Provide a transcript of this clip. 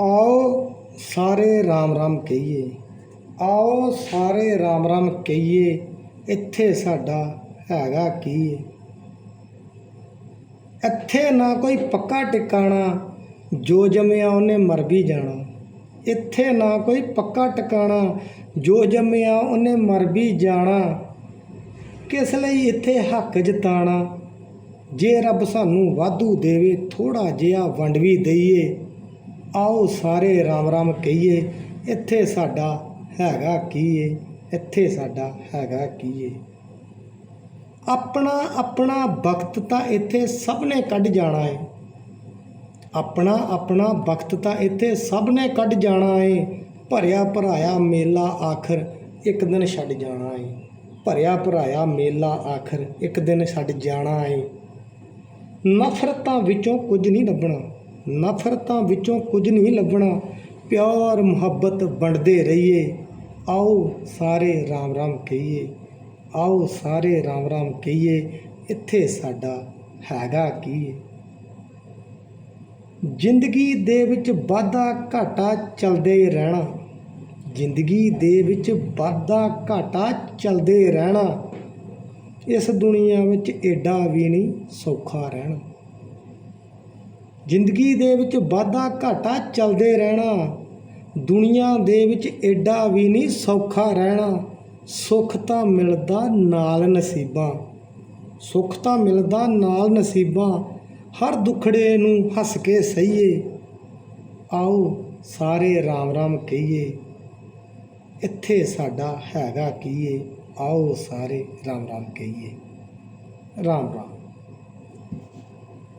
ਆਓ ਸਾਰੇ ਰਾਮ ਰਾਮ ਕਹੀਏ, ਆਓ ਸਾਰੇ ਰਾਮ ਰਾਮ ਕਹੀਏ, ਇੱਥੇ ਸਾਡਾ ਹੈਗਾ ਕੀ? ਇੱਥੇ ਨਾ ਕੋਈ ਪੱਕਾ ਟਿਕਾਣਾ, ਜੋ ਜੰਮਿਆ ਉਹਨੇ ਮਰ ਵੀ ਜਾਣਾ। ਇੱਥੇ ਨਾ ਕੋਈ ਪੱਕਾ ਟਿਕਾਣਾ, ਜੋ ਜੰਮਿਆ ਉਹਨੇ ਮਰ ਵੀ ਜਾਣਾ। ਕਿਸ ਲਈ ਇੱਥੇ ਹੱਕ ਜਤਾਣਾ? ਜੇ ਰੱਬ ਸਾਨੂੰ ਵਾਧੂ ਦੇਵੇ ਥੋੜਾ ਜਿਹਾ ਵੰਡ ਵੀ ਦਈਏ। ਆਓ ਸਾਰੇ ਰਾਮ ਰਾਮ ਕਹੀਏ, ਇੱਥੇ ਸਾਡਾ ਹੈਗਾ ਕੀ ਏ ਇੱਥੇ ਸਾਡਾ ਹੈਗਾ ਕੀ ਏ ਆਪਣਾ ਆਪਣਾ ਵਕਤ ਤਾਂ ਇੱਥੇ ਸਭ ਨੇ ਕੱਢ ਜਾਣਾ ਏ। ਆਪਣਾ ਆਪਣਾ ਵਕਤ ਤਾਂ ਇੱਥੇ ਸਭ ਨੇ ਕੱਢ ਜਾਣਾ ਏ। ਭਰਿਆ ਭਰਾਇਆ ਮੇਲਾ ਆਖਰ ਇੱਕ ਦਿਨ ਛੱਡ ਜਾਣਾ ਏ। ਭਰਿਆ ਭਰਾਇਆ ਮੇਲਾ ਆਖਰ ਇੱਕ ਦਿਨ ਛੱਡ ਜਾਣਾ ਏ। ਨਫ਼ਰਤਾਂ ਵਿੱਚੋਂ ਕੁਝ ਨਹੀਂ ਲੱਭਣਾ। ਨਫ਼ਰਤਾਂ ਵਿੱਚੋਂ ਕੁਝ ਨਹੀਂ ਲੱਭਣਾ, ਪਿਆਰ, ਮੁਹੱਬਤ ਵੰਡਦੇ ਰਹੀਏ। ਆਓ ਸਾਰੇ ਰਾਮ ਰਾਮ ਕਹੀਏ, ਆਓ ਸਾਰੇ ਰਾਮ ਰਾਮ ਕਹੀਏ, ਇੱਥੇ ਸਾਡਾ ਹੈਗਾ ਕੀ? ਜ਼ਿੰਦਗੀ ਦੇ ਵਿੱਚ ਵਾਧਾ ਘਾਟਾ ਚੱਲਦੇ ਹੀ ਰਹਿਣਾ, ਜ਼ਿੰਦਗੀ ਦੇ ਵਿੱਚ ਵਾਧਾ ਘਾਟਾ ਚੱਲਦੇ ਰਹਿਣਾ, ਇਸ ਦੁਨੀਆ ਵਿੱਚ ਏਡਾ ਵੀ ਨਹੀਂ ਸੌਖਾ ਰਹਿਣਾ। ਜ਼ਿੰਦਗੀ ਦੇ ਵਿੱਚ ਵਾਧਾ ਘਾਟਾ ਚੱਲਦੇ ਰਹਿਣਾ। ਦੁਨੀਆ ਦੇ ਵਿੱਚ ਐਡਾ ਵੀ ਨਹੀਂ, ਸੌਖਾ ਰਹਿਣਾ। ਸੁੱਖ ਤਾਂ ਮਿਲਦਾ ਨਾਲ ਨਸੀਬਾਂ। ਸੁੱਖ ਤਾਂ ਮਿਲਦਾ ਨਾਲ ਨਸੀਬਾਂ। ਹਰ ਦੁਖੜੇ ਨੂੰ ਹੱਸ ਕੇ ਸਹੀਏ। ਆਓ ਸਾਰੇ ਰਾਮ ਰਾਮ ਕਹੀਏ, ਇੱਥੇ ਸਾਡਾ ਹੈਗਾ ਕੀਏ। ਆਓ ਸਾਰੇ ਰਾਮ ਰਾਮ ਕਹੀਏ। ਰਾਮ ਰਾਮ।